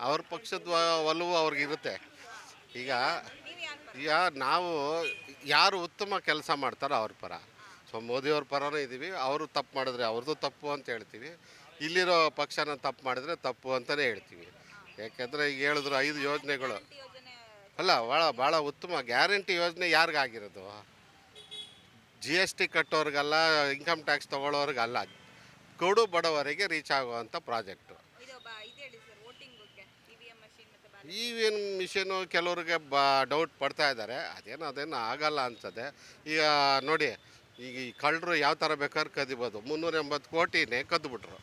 ಅವ್ರ ಪಕ್ಷದ ಒಲವು ಅವ್ರಿಗಿರುತ್ತೆ ಈಗ ಈಗ ನಾವು ಯಾರು ಉತ್ತಮ ಕೆಲಸ ಮಾಡ್ತಾರೋ ಅವ್ರ ಪರ. ಸೊ, ಮೋದಿಯವ್ರ ಪರನೇ ಇದ್ದೀವಿ ಅವರು ತಪ್ಪು ಮಾಡಿದ್ರೆ ಅವ್ರದ್ದು ತಪ್ಪು ಅಂತ ಹೇಳ್ತೀವಿ. ಇಲ್ಲಿರೋ ಪಕ್ಷನ ತಪ್ಪು ಮಾಡಿದ್ರೆ ತಪ್ಪು ಅಂತಲೇ ಹೇಳ್ತೀವಿ. ಯಾಕೆಂದರೆ ಈಗ ಹೇಳಿದ್ರು ಐದು ಯೋಜನೆಗಳು. ಅಲ್ಲ, ಭಾಳ ಭಾಳ ಉತ್ತಮ, ಗ್ಯಾರಂಟಿ ಯೋಜನೆ ಯಾರಿಗಾಗಿರೋದು? ಜಿ ಎಸ್ ಟಿ ಕಟ್ಟೋರಿಗಲ್ಲ ಇನ್ಕಮ್ ಟ್ಯಾಕ್ಸ್ ತೊಗೊಳೋರಿಗಲ್ಲ ಕೊಡು ಬಡವರಿಗೆ ರೀಚ್ ಆಗುವಂಥ ಪ್ರಾಜೆಕ್ಟು ಮಷೀನ್ ಮಿಷಿನು ಕೆಲವ್ರಿಗೆ ಬ ಡೌಟ್ ಪಡ್ತಾ ಇದ್ದಾರೆ. ಅದೇನು ಅದೇನು ಆಗಲ್ಲ ಅನ್ಸದೆ ಈಗ ನೋಡಿ, ಈಗ ಈ ಕಳ್ಳರು ಯಾವ ಥರ ಬೇಕಾದ್ರೆ ಕದಿಬೋದು. ಮುನ್ನೂರ ಎಂಬತ್ತು ಕೋಟಿನೇ ಕದ್ದುಬಿಟ್ರು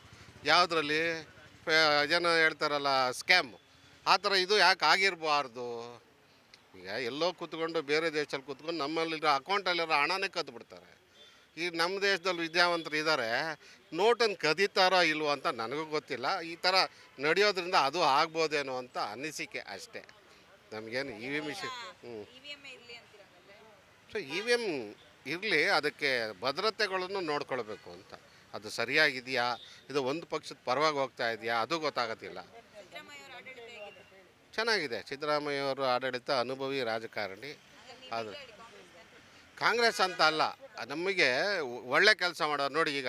ಯಾವುದ್ರಲ್ಲಿ? ಜನ ಹೇಳ್ತಾರಲ್ಲ ಸ್ಕ್ಯಾಮ್ ಆ ಥರ ಇದು ಯಾಕೆ ಆಗಿರಬಾರ್ದು? ಈಗ ಎಲ್ಲೋ ಕೂತ್ಕೊಂಡು, ಬೇರೆ ದೇಶದಲ್ಲಿ ಕೂತ್ಕೊಂಡು ನಮ್ಮಲ್ಲಿರೋ ಅಕೌಂಟಲ್ಲಿರೋ ಹಣನೇ ಕದ್ದು ಬಿಡ್ತಾರೆ ಈ ನಮ್ಮ ದೇಶದಲ್ಲಿ ವಿದ್ಯಾವಂತರು ಇದ್ದಾರೆ ನೋಟನ್ನು ಕದೀತಾರೋ ಇಲ್ವೋ ಅಂತ ನನಗೂ ಗೊತ್ತಿಲ್ಲ. ಈ ಥರ ನಡೆಯೋದ್ರಿಂದ ಅದು ಆಗ್ಬೋದೇನೋ ಅಂತ ಅನಿಸಿಕೆ ಅಷ್ಟೇ. ನಮಗೇನು ಇ ವಿ ಮಿಷನ್ ಹ್ಞೂ ಇವಿಎಂ ಇರ್ಲಿ ಅಂತೀರಂಗಂದ್ರೆ ಸೊ ಇ ವಿ ಎಂ ಇರಲಿ ಅದಕ್ಕೆ ಭದ್ರತೆಗಳನ್ನು ನೋಡ್ಕೊಳ್ಬೇಕು ಅಂತ. ಅದು ಸರಿಯಾಗಿದೆಯಾ? ಇದು ಒಂದು ಪಕ್ಷದ ಪರವಾಗಿ ಹೋಗ್ತಾ ಇದೆಯಾ? ಅದು ಗೊತ್ತಾಗೋದಿಲ್ಲ. ಚೆನ್ನಾಗಿದೆ. ಸಿದ್ದರಾಮಯ್ಯ ಅವರು ಆಡಳಿತ ಅನುಭವಿ ರಾಜಕಾರಣಿ. ಅದು ಕಾಂಗ್ರೆಸ್ ಅಂತ ಅಲ್ಲ. ನಮಗೆ ಒಳ್ಳೆ ಕೆಲಸ ಮಾಡೋರು ನೋಡಿ ಈಗ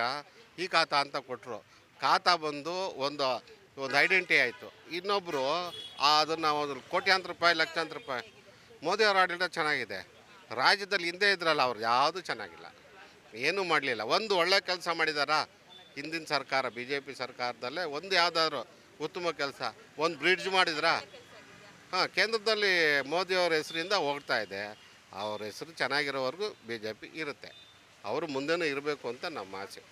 ಈ ಖಾತಾ ಅಂತ ಕೊಟ್ಟರು ಖಾತಾ ಬಂದು ಒಂದು ಒಂದು ಐಡೆಂಟಿ ಆಯಿತು. ಇನ್ನೊಬ್ಬರು ಅದನ್ನು ಒಂದು ಕೋಟ್ಯಾಂತರ ರೂಪಾಯಿ, ಲಕ್ಷಾಂತರ ರೂಪಾಯಿ. ಮೋದಿ ಅವರ ಆಡಳಿತ ಚೆನ್ನಾಗಿದೆ. ರಾಜ್ಯದಲ್ಲಿ ಹಿಂದೆ ಇದ್ರಲ್ಲ ಅವ್ರು ಯಾವುದೂ ಚೆನ್ನಾಗಿಲ್ಲ. ಏನೂ ಮಾಡಲಿಲ್ಲ. ಒಂದು ಒಳ್ಳೆ ಕೆಲಸ ಮಾಡಿದಾರಾ? ಹಿಂದಿನ ಸರ್ಕಾರ ಬಿ ಜೆ ಪಿ ಸರ್ಕಾರದಲ್ಲೇ ಒಂದು ಯಾವುದಾದ್ರು ಉತ್ತಮ ಕೆಲಸ, ಒಂದು ಬ್ರಿಡ್ಜ್ ಮಾಡಿದ್ರಾ? ಹಾಂ, ಕೇಂದ್ರದಲ್ಲಿ ಮೋದಿಯವರ ಹೆಸರಿಂದ ಹೋಗ್ತಾ ಇದೆ. ಅವ್ರ ಹೆಸರು ಚೆನ್ನಾಗಿರೋವರೆಗೂ ಬಿ ಜೆ ಪಿ ಇರುತ್ತೆ. ಅವರು ಮುಂದೆನೂ ಇರಬೇಕು ಅಂತ ನಮ್ಮ ಆಸೆ.